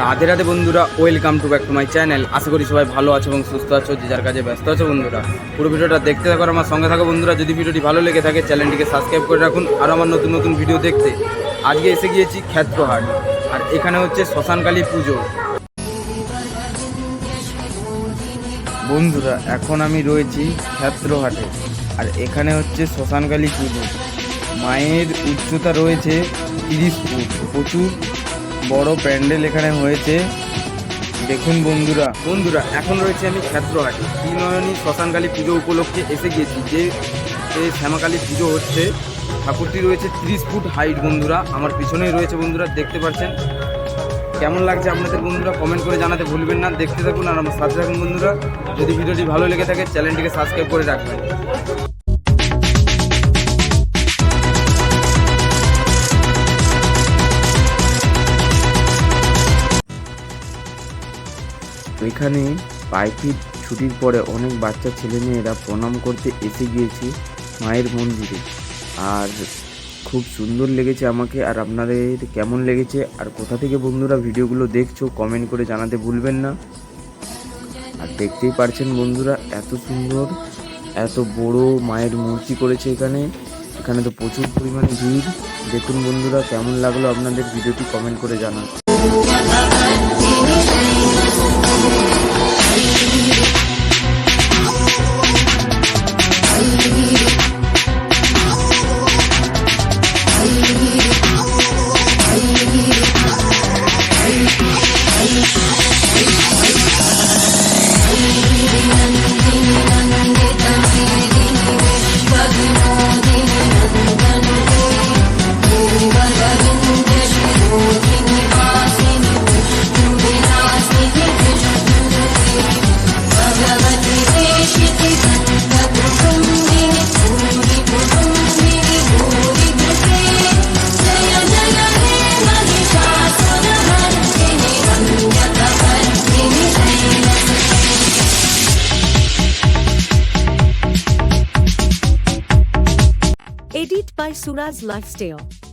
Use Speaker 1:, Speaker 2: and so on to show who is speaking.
Speaker 1: রাধে রাধে বন্ধুরা welcome to back to my channel আশা করি সবাই ভালো আছো এবং সুস্থ আছো, যে যার কাজে ব্যস্ত আছো বন্ধুরা। পুরো ভিডিওটা দেখতে থাকো আমার সঙ্গে থাকো বন্ধুরা। যদি ভিডিওটি ভালো লেগে থাকে চ্যানেলটিকে সাবস্ক্রাইব করে রাখুন আর আমার নতুন নতুন ভিডিও দেখতে। আজকে এসে গিয়েছি ক্ষেত্রহাট। আর এখানে হচ্ছে শ্মশানকালী পুজো। বন্ধুরা, এখন আমি রয়েছি ক্ষেত্রহাটে আর এখানে হচ্ছে শ্মশানকালী পুজো। মায়ের উচ্চতা রয়েছে তিরিশ ফুট, প্রচুর বড় প্যান্ডেল এখানে হয়েছে। দেখুন বন্ধুরা বন্ধুরা, এখন রয়েছে আমি ক্ষেত্রহাটে ত্রিনয়নী শ্মশানকালী পুজো উপলক্ষে এসে গিয়েছি, যে শ্যামাকালী পুজো হচ্ছে। ঠাকুরটি রয়েছে তিরিশ ফুট হাইট বন্ধুরা, আমার পিছনেই রয়েছে বন্ধুরা, দেখতে পাচ্ছেন? কেমন লাগছে আপনাদের বন্ধুরা? কমেন্ট করে জানাতে ভুলবেন না। দেখতে থাকুন আর আমার সাথে থাকুন বন্ধুরা। যদি ভিডিওটি ভালো লেগে থাকে, চ্যানেলটিকে সাবস্ক্রাইব করে রাখবেন। এখানে পাইপির ছুটির পরে অনেক বাচ্চা ছেলেমেয়েরা প্রণাম করতে এসে গিয়েছে মায়ের মন্দিরে। আর খুব সুন্দর লেগেছে আমাকে, আর আপনাদের কেমন লেগেছে, আর কোথা থেকে বন্ধুরা ভিডিওগুলো দেখছ কমেন্ট করে জানাতে ভুলবেন না। আর দেখতেই পারছেন বন্ধুরা, এত সুন্দর, এত বড় মায়ের মূর্তি করেছে এখানে। এখানে তো প্রচুর পরিমাণে ভিড়। দেখুন বন্ধুরা, কেমন লাগল আপনাদের ভিডিওটি কমেন্ট করে জানান।
Speaker 2: Edit by Suraj Lifestyle.